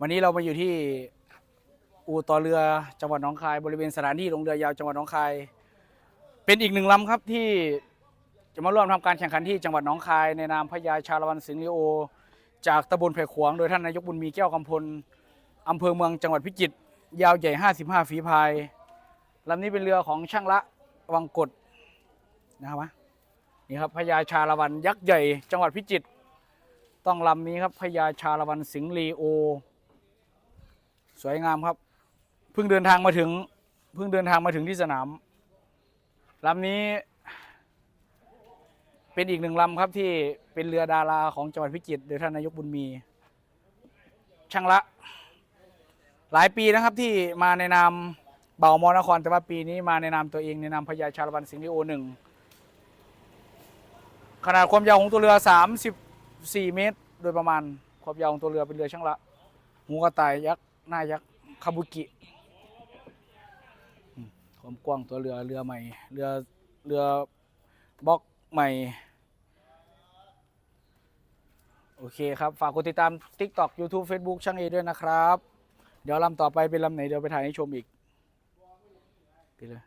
วันนี้เรามาอยู่ที่อู่ต่อเรือจังหวัดหนองคาย บริเวณสถานที่ลงเรือยาวจังหวัดหนองคาย เป็นอีกหนึ่งลำครับที่จะมาร่วมทำการแข่งขันที่จังหวัดหนองคาย ในนามพญาชาละวันสิงห์ลีโอ จากตำบลไผ่ขวางโดยท่านนายกบุญมีแก้วกำพลอำเภอเมืองจังหวัดพิจิตรยาวใหญ่ 55 ฝีพายลำนี้เป็นเรือของช่างละวังกดนะครับนี่ครับพญาชาละวันยักษ์ใหญ่ จังหวัดพิจิตรต้องลำนี้ครับพญาชาละวันสิงห์ลีโอ สวยงามครับ เพิ่งเดินทางมาถึง เพิ่งเดินทางมาถึงที่สนามลำนี้ เป็นอีกหนึ่งลำครับที่เป็นเรือดาราของจังหวัดพิจิตรโดยท่านนายกบุญมี ช่างละ หลายปีนะครับที่มาในนามเบามอนคร แต่ว่าปีนี้มาในนามตัวเองในนามพญาชาละวันสิงห์ลีโอหนึ่งขนาดความยาวของตัวเรือ 34 เมตร โดยประมาณความยาวของตัวเรือเป็นเรือช่างละหูกระต่ายยักษ์ หน้ายักษ์คาบุกิอืมความกว้างตัวเรือเรือใหม่เรือเรือบล็อกใหม่ โอเคครับ ฝากกดติดตาม TikTok YouTube Facebook ช่างเอด้วยนะครับ เดี๋ยวลำต่อไปเป็นลำไหน เดี๋ยวไปถ่ายให้ชมอีกไปเลย